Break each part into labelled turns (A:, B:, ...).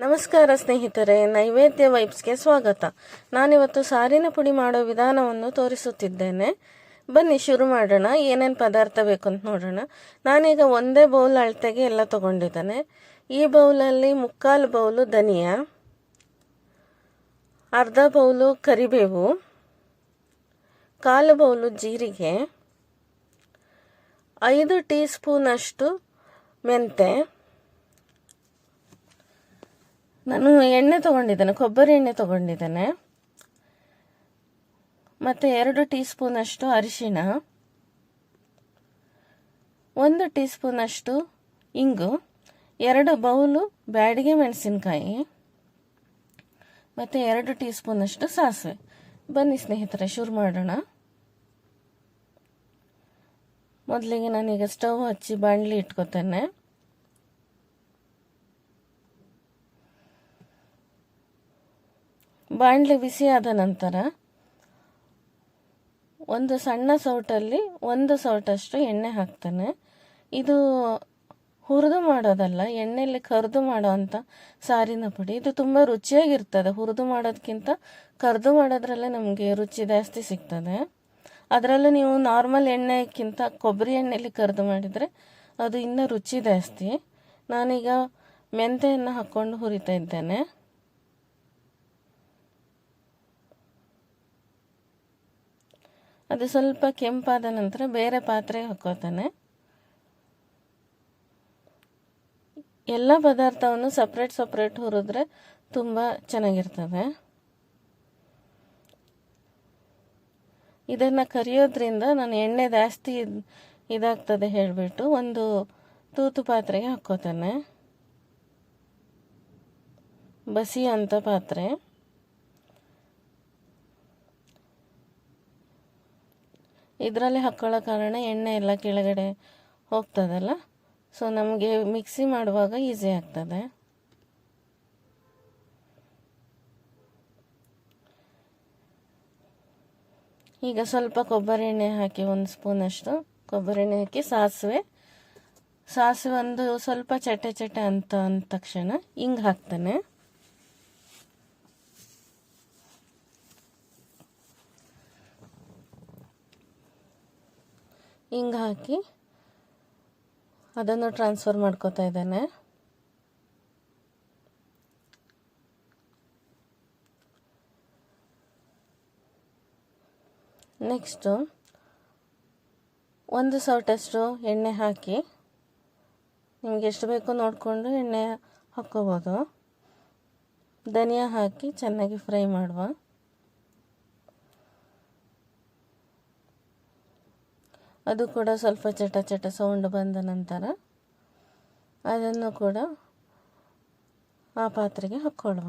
A: ನಮಸ್ಕಾರ ಸ್ನೇಹಿತರೆ, ನೈವೇದ್ಯ ವೈಬ್ಸ್ಗೆ ಸ್ವಾಗತ. ನಾನಿವತ್ತು ಸಾರಿನ ಪುಡಿ ಮಾಡೋ ವಿಧಾನವನ್ನು ತೋರಿಸುತ್ತಿದ್ದೇನೆ. ಬನ್ನಿ, ಶುರು ಮಾಡೋಣ. ಏನೇನು ಪದಾರ್ಥ ಬೇಕು ಅಂತ ನೋಡೋಣ. ನಾನೀಗ ಒಂದೇ ಬೌಲ್ ಅಳತೆಗೆ ಎಲ್ಲ ತಗೊಂಡಿದ್ದೇನೆ. ಈ ಬೌಲಲ್ಲಿ ಮುಕ್ಕಾಲು ಬೌಲು ಧನಿಯಾ, ಅರ್ಧ ಬೌಲು ಕರಿಬೇವು, ಕಾಲು ಬೌಲು ಜೀರಿಗೆ, ಐದು ಟೀ ಸ್ಪೂನಷ್ಟು ಮೆಂತೆ ನಾನು ಎಣ್ಣೆ ತೊಗೊಂಡಿದ್ದೇನೆ, ಕೊಬ್ಬರಿ ಎಣ್ಣೆ ತೊಗೊಂಡಿದ್ದೇನೆ. ಮತ್ತು ಎರಡು ಟೀ ಸ್ಪೂನಷ್ಟು ಅರಿಶಿಣ. ಒಂದು ಟೀ ಸ್ಪೂನಷ್ಟು ಇಂಗು. ಎರಡು ಬೌಲು ಬ್ಯಾಡಿಗೆ ಮೆಣಸಿನಕಾಯಿ. ಮತ್ತು ಎರಡು ಟೀ ಸ್ಪೂನಷ್ಟು ಸಾಸಿವೆ. ಬನ್ನಿ ಸ್ನೇಹಿತರೆ, ಶುರು ಮಾಡೋಣ. ಮೊದಲಿಗೆ ನಾನೀಗ ಸ್ಟವ್ ಹಚ್ಚಿ ಬಾಣಲಿ ಇಟ್ಕೋತೇನೆ. ಬಾಣಲೆ ಬಿಸಿ ಆದ ನಂತರ ಒಂದು ಸಣ್ಣ ಸೌಟಲ್ಲಿ ಒಂದು ಸೌಟಷ್ಟು ಎಣ್ಣೆ ಹಾಕ್ತಾನೆ. ಇದು ಹುರಿದು ಮಾಡೋದಲ್ಲ ಎಣ್ಣೆಯಲ್ಲಿ ಕರಿದು ಮಾಡೋ ಅಂಥ ಸಾರಿನ ಪುಡಿ. ಇದು ತುಂಬ ರುಚಿಯಾಗಿರ್ತದೆ. ಹುರಿದು ಮಾಡೋದಕ್ಕಿಂತ ಕರಿದು ಮಾಡೋದ್ರಲ್ಲೇ ನಮಗೆ ರುಚಿ ಜಾಸ್ತಿ ಸಿಗ್ತದೆ. ಅದರಲ್ಲೂ ನೀವು ನಾರ್ಮಲ್ ಎಣ್ಣೆಗಿಂತ ಕೊಬ್ಬರಿ ಎಣ್ಣೆಯಲ್ಲಿ ಕರಿದು ಮಾಡಿದರೆ ಅದು ಇನ್ನೂ ರುಚಿ ಜಾಸ್ತಿ. ನಾನೀಗ ಮೆಂತೆಯನ್ನು ಹಾಕ್ಕೊಂಡು ಹುರಿತಾ ಇದ್ದೇನೆ. ಅದು ಸ್ವಲ್ಪ ಕೆಂಪಾದ ನಂತರ ಬೇರೆ ಪಾತ್ರೆಗೆ ಹಾಕೋತಾನೆ. ಎಲ್ಲ ಪದಾರ್ಥವನ್ನು ಸಪ್ರೇಟ್ ಸಪ್ರೇಟ್ ಹುರಿದ್ರೆ ತುಂಬ ಚೆನ್ನಾಗಿರ್ತದೆ. ಇದನ್ನು ಕರಿಯೋದ್ರಿಂದ ನಾನು ಎಣ್ಣೆ ಜಾಸ್ತಿ ಇದಾಗ್ತದೆ ಹೇಳಿಬಿಟ್ಟು ಒಂದು ತೂತು ಪಾತ್ರೆಗೆ ಹಾಕ್ಕೋತಾನೆ ಬಸಿ ಅಂತ ಪಾತ್ರೆ. ಇದರಲ್ಲಿ ಹಾಕ್ಕೊಳ್ಳೋ ಕಾರಣ ಎಣ್ಣೆ ಎಲ್ಲ ಕೆಳಗಡೆ ಹೋಗ್ತದಲ್ಲ? ಸೊ ನಮಗೆ ಮಿಕ್ಸಿ ಮಾಡುವಾಗ ಈಸಿ ಆಗ್ತದೆ. ಈಗ ಸ್ವಲ್ಪ ಕೊಬ್ಬರಿ ಎಣ್ಣೆ ಹಾಕಿ ಒಂದು ಸ್ಪೂನಷ್ಟು ಕೊಬ್ಬರಿ ಎಣ್ಣೆ ಹಾಕಿ ಸಾಸಿವೆ. ಸಾಸಿವೆ ಒಂದು ಸ್ವಲ್ಪ ಚಟೆ ಚಟೆ ಅಂತ ಅಂದ ತಕ್ಷಣ ಹಿಂಗೆ ಹಾಕ್ತಾನೆ. ಹಿಂಗೆ ಹಾಕಿ ಅದನ್ನು ಟ್ರಾನ್ಸ್ಫರ್ ಮಾಡ್ಕೋತಾ ಇದ್ದೇನೆ. ನೆಕ್ಸ್ಟು ಒಂದು ಸೌಟಷ್ಟು ಎಣ್ಣೆ ಹಾಕಿ ನಿಮ್ಗೆ ಎಷ್ಟು ಬೇಕೋ ನೋಡಿಕೊಂಡು ಎಣ್ಣೆ ಹಾಕ್ಕೋಬೋದು. ಧನಿಯಾ ಹಾಕಿ ಚೆನ್ನಾಗಿ ಫ್ರೈ ಮಾಡುವ. ಅದು ಕೂಡ ಸ್ವಲ್ಪ ಚಟ ಚಟ ಸೌಂಡ್ ಬಂದ ನಂತರ ಅದನ್ನು ಕೂಡ ಆ ಪಾತ್ರೆಗೆ ಹಾಕ್ಕೊಳ್ಳುವ.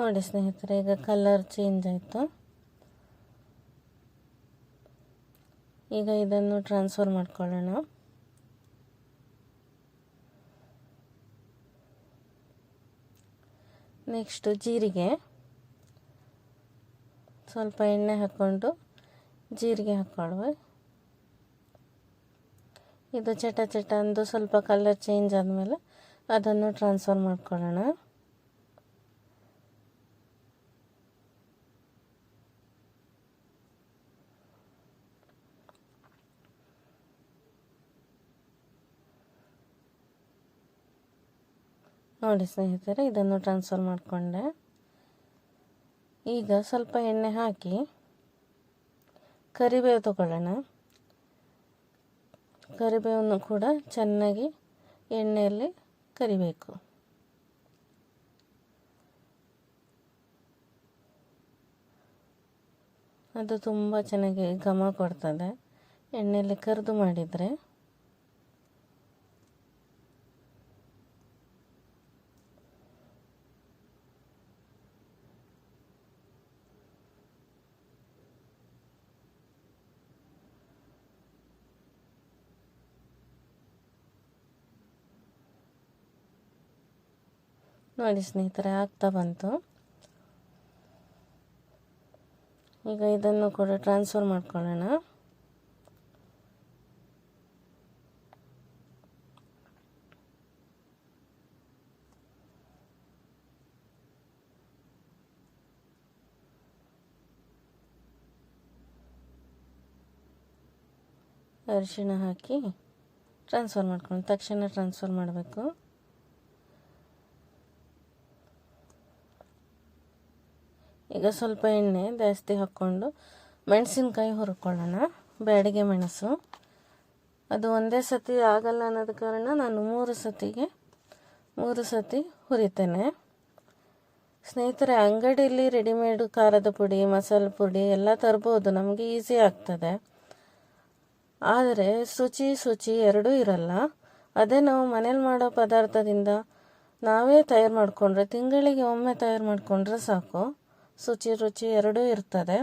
A: ನೋಡಿ ಸ್ನೇಹಿತರೆ, ಈಗ ಕಲರ್ ಚೇಂಜ್ ಆಯಿತು. ಈಗ ಇದನ್ನು ಟ್ರಾನ್ಸ್ಫರ್ ಮಾಡ್ಕೊಳ್ಳೋಣ. ನೆಕ್ಸ್ಟು ಜೀರಿಗೆ. ಸ್ವಲ್ಪ ಎಣ್ಣೆ ಹಾಕ್ಕೊಂಡು ಜೀರಿಗೆ ಹಾಕ್ಕೊಳ್ಳುವ ಇದು ಚಟ ಚಟ ಅಂದು ಸ್ವಲ್ಪ ಕಲರ್ ಚೇಂಜ್ ಆದಮೇಲೆ ಅದನ್ನು ಟ್ರಾನ್ಸ್ಫರ್ ಮಾಡ್ಕೊಳ್ಳೋಣ. ನೋಡಿ ಸ್ನೇಹಿತರೆ, ಇದನ್ನು ಟ್ರಾನ್ಸ್ಫರ್ ಮಾಡಿಕೊಂಡೆ. ಈಗ ಸ್ವಲ್ಪ ಎಣ್ಣೆ ಹಾಕಿ ಕರಿಬೇವು ತಗೊಳ್ಳೋಣ. ಕರಿಬೇವನ್ನು ಕೂಡ ಚೆನ್ನಾಗಿ ಎಣ್ಣೆಯಲ್ಲಿ ಕರಿಬೇಕು. ಅದು ತುಂಬ ಚೆನ್ನಾಗಿ ಘಮ ಕೊಡ್ತದೆ. ಎಣ್ಣೆಯಲ್ಲಿ ಕರಿದು ಮಾಡಿದರೆ ನೋಡಿ ಸ್ನೇಹಿತರೆ, ಆಗ್ತಾ ಬಂತು. ಈಗ ಇದನ್ನು ಕೂಡ ಟ್ರಾನ್ಸ್ಫರ್ ಮಾಡ್ಕೊಳ್ಳೋಣ. ಅರಿಶಿಣ ಹಾಕಿ ಟ್ರಾನ್ಸ್ಫರ್ ಮಾಡ್ಕೊಂಡು ತಕ್ಷಣ ಟ್ರಾನ್ಸ್ಫರ್ ಮಾಡಬೇಕು. ಈಗ ಸ್ವಲ್ಪ ಎಣ್ಣೆ ಜಾಸ್ತಿ ಹಾಕ್ಕೊಂಡು ಮೆಣಸಿನ್ಕಾಯಿ ಹುರ್ಕೊಳ್ಳೋಣ. ಬ್ಯಾಡಿಗೆ ಮೆಣಸು. ಅದು ಒಂದೇ ಸತಿ ಆಗಲ್ಲ ಅನ್ನೋದ ಕಾರಣ ನಾನು ಮೂರು ಸತಿಗೆ ಮೂರು ಸತಿ ಹುರಿತೇನೆ. ಸ್ನೇಹಿತರೆ ಅಂಗಡಿಯಲ್ಲಿ ರೆಡಿಮೇಡ್ ಖಾರದ ಪುಡಿ, ಮಸಾಲೆ ಪುಡಿ ಎಲ್ಲ ತರ್ಬೋದು. ನಮಗೆ ಈಸಿ ಆಗ್ತದೆ. ಆದರೆ ಶುಚಿ ಶುಚಿ ಎರಡೂ ಇರಲ್ಲ. ಅದೇ ನಾವು ಮನೇಲಿ ಮಾಡೋ ಪದಾರ್ಥದಿಂದ ನಾವೇ ತಯಾರು ಮಾಡಿಕೊಂಡ್ರೆ, ತಿಂಗಳಿಗೆ ಒಮ್ಮೆ ತಯಾರು ಮಾಡಿಕೊಂಡ್ರೆ ಸಾಕು. ಶುಚಿ ರುಚಿ ಎರಡೂ ಇರ್ತದೆ.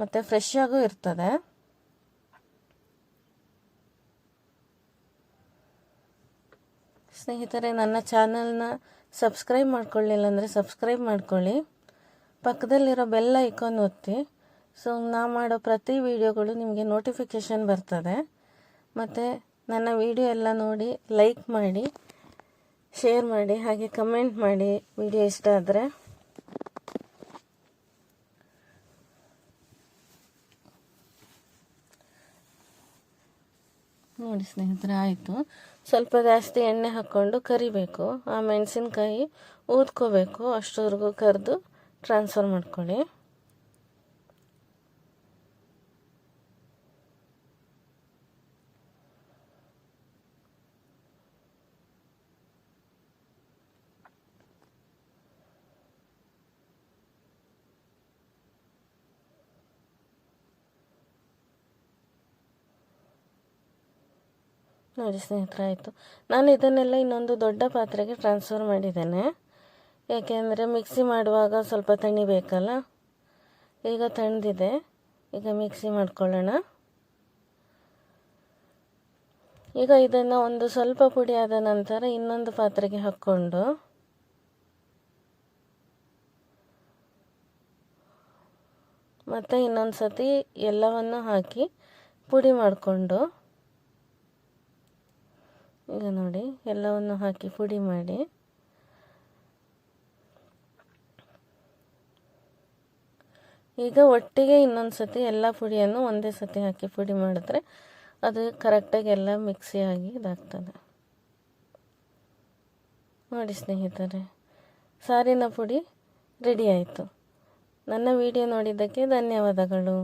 A: ಮತ್ತು ಫ್ರೆಶ್ ಇರ್ತದೆ. ಸ್ನೇಹಿತರೆ, ನನ್ನ ಚಾನಲ್ನ ಸಬ್ಸ್ಕ್ರೈಬ್ ಮಾಡ್ಕೊಳ್ಳಿಲ್ಲ ಅಂದರೆ ಸಬ್ಸ್ಕ್ರೈಬ್ ಮಾಡ್ಕೊಳ್ಳಿ. ಪಕ್ಕದಲ್ಲಿರೋ ಬೆಲ್ ಐಕಾನ್ ಒತ್ತಿ. ಸೊ ನಾ ಮಾಡೋ ಪ್ರತಿ ವಿಡಿಯೋಗಳು ನಿಮಗೆ ನೋಟಿಫಿಕೇಷನ್ ಬರ್ತದೆ. ಮತ್ತು ನನ್ನ ವಿಡಿಯೋ ಎಲ್ಲ ನೋಡಿ ಲೈಕ್ ಮಾಡಿ ಶೇರ್ ಮಾಡಿ, ಹಾಗೆ ಕಮೆಂಟ್ ಮಾಡಿ ವಿಡಿಯೋ ಇಷ್ಟ ಆದರೆ. ನೋಡಿ ಸ್ನೇಹಿತರೆ ಆಯಿತು. ಸ್ವಲ್ಪ ಜಾಸ್ತಿ ಎಣ್ಣೆ ಹಾಕ್ಕೊಂಡು ಕರಿಬೇಕು. ಆ ಮೆಣಸಿನ್ಕಾಯಿ ಊದ್ಕೋಬೇಕು. ಅಷ್ಟವರೆಗೂ ಕರೆದು ಟ್ರಾನ್ಸ್ಫರ್ ಮಾಡ್ಕೊಳ್ಳಿ. ನೋಡಿ ಸ್ನೇಹಿತರೆ ಆಯಿತು ನಾನು ಇದನ್ನೆಲ್ಲ ಇನ್ನೊಂದು ದೊಡ್ಡ ಪಾತ್ರೆಗೆ ಟ್ರಾನ್ಸ್ಫರ್ ಮಾಡಿದ್ದೇನೆ. ಯಾಕೆಂದರೆ ಮಿಕ್ಸಿ ಮಾಡುವಾಗ ಸ್ವಲ್ಪ ತಣಿಬೇಕಲ್ಲ ಈಗ ತಣ್ದಿದೆ ಈಗ ಮಿಕ್ಸಿ ಮಾಡ್ಕೊಳ್ಳೋಣ. ಈಗ ಇದನ್ನು ಒಂದು ಸ್ವಲ್ಪ ಪುಡಿ ಆದ ನಂತರ ಇನ್ನೊಂದು ಪಾತ್ರೆಗೆ ಹಾಕ್ಕೊಂಡು ಮತ್ತು ಇನ್ನೊಂದು ಸತಿ ಎಲ್ಲವನ್ನು ಹಾಕಿ ಪುಡಿ ಮಾಡಿಕೊಂಡು ಈಗ ನೋಡಿ, ಎಲ್ಲವನ್ನು ಹಾಕಿ ಪುಡಿ ಮಾಡಿ. ಈಗ ಒಟ್ಟಿಗೆ ಇನ್ನೊಂದು ಸತಿ ಎಲ್ಲ ಪುಡಿಯನ್ನು ಒಂದೇ ಸತಿ ಹಾಕಿ ಪುಡಿ ಮಾಡಿದ್ರೆ ಅದು ಕರೆಕ್ಟಾಗಿ ಎಲ್ಲ ಮಿಕ್ಸಿ ಆಗಿ ಇದಾಗ್ತದೆ. ನೋಡಿ ಸ್ನೇಹಿತರೆ, ಸಾರಿನ ಪುಡಿ ರೆಡಿ ಆಯಿತು. ನನ್ನ ವಿಡಿಯೋ ನೋಡಿದ್ದಕ್ಕೆ ಧನ್ಯವಾದಗಳು.